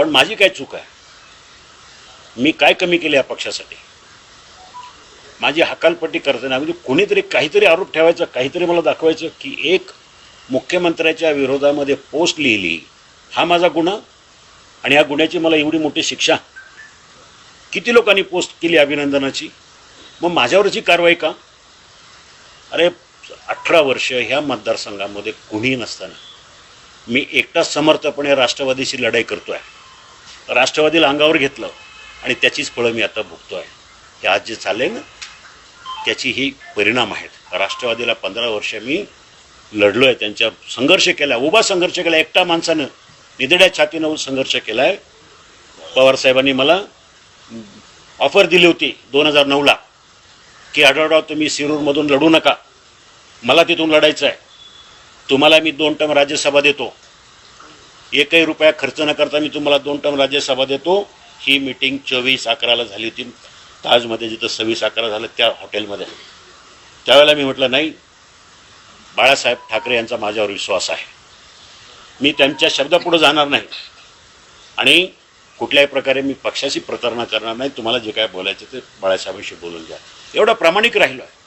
पण माझी काय चूक आहे? मी काय कमी केले या पक्षासाठी? माझी हकालपट्टी करताना म्हणजे कोणीतरी काहीतरी आरोप ठेवायचा काहीतरी मला दाखवायचं की एक मुख्यमंत्र्याच्या विरोधामध्ये पोस्ट लिहिली हा माझा गुन्हा आणि या गुन्ह्याची मला एवढी मोठी शिक्षा. किती लोकांनी पोस्ट केली अभिनंदनाची? मग माझ्यावरची कारवाई का? अरे अठरा वर्ष ह्या मतदारसंघामध्ये कुणीही नसताना मी एकटाच समर्थपणे राष्ट्रवादीशी लढाई करतो आहे राष्ट्रवादीला अंगावर घेतलं आणि त्याचीच फळं मी आता आहे हे आज जे चाललंय ना त्याची ही परिणाम आहेत. राष्ट्रवादीला पंधरा वर्ष मी लढलो आहे त्यांच्या संघर्ष केला उभा संघर्ष केला एकटा माणसानं निधड्या छातीनं संघर्ष केला आहे पवारसाहेबांनी मला ऑफर दिली होती दोन हजार नऊला की आढळराव तुम्ही शिरूरमधून लढू नका. मला तिथून लढायचं आहे तुम्हाला मी दोन टर्म राज्यसभा देतो. एकही रुपया खर्च न करता मी तुम्हाला दोन टर्म राज्यसभा देतो. ही मीटिंग चोवीस अकराला झाली होती. ताजमध्ये जिथं सव्वीस अकरा झालं त्या हॉटेलमध्ये. त्यावेळेला मी म्हटलं नाही बाळासाहेब ठाकरे यांचा माझ्यावर विश्वास आहे. मी त्यांच्या शब्दापुढं जाणार नाही. आणि कुठल्याही प्रकारे मी पक्षाशी प्रतारणा करणार नाही. तुम्हाला जे काय बोलायचं ते बाळासाहेबांशी बोलून घ्या. एवढा प्रामाणिक राहिलो. आहे